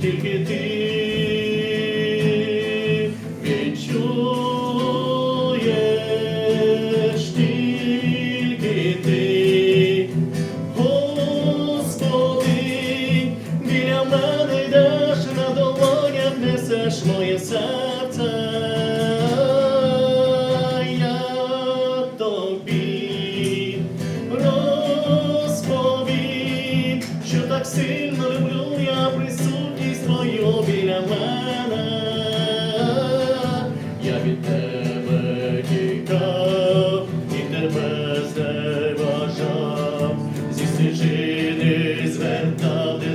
тільки ти відчуєш, тільки ти, Господи, біля мене йдеш, на долонях несеш моє серце. Тобі розповім, що так Я від тебе тікав і тебе зневажав, зі стежини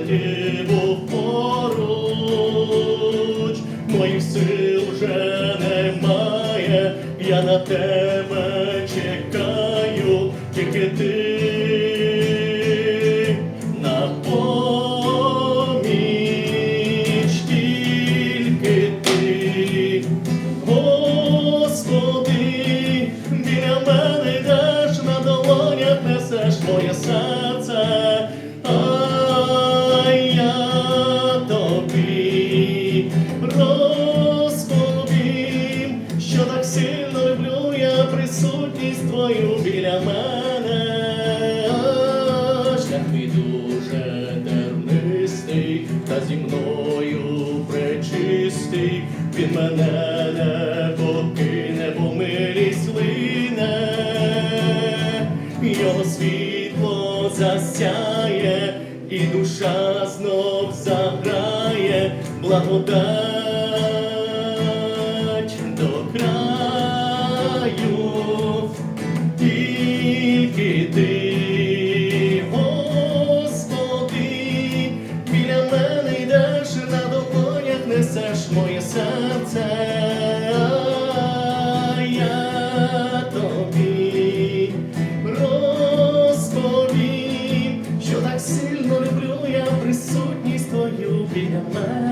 ти був поруч, моїх сил вже немає, я на тебе чекаю, тільки ти так сильно люблю я присутність твою біля мене. Шлях мій дуже тернистий, та зі мною пречистий, він мене не покине, бо милість лине, його світло засяє, і душа знов заграє, благодать. be a man.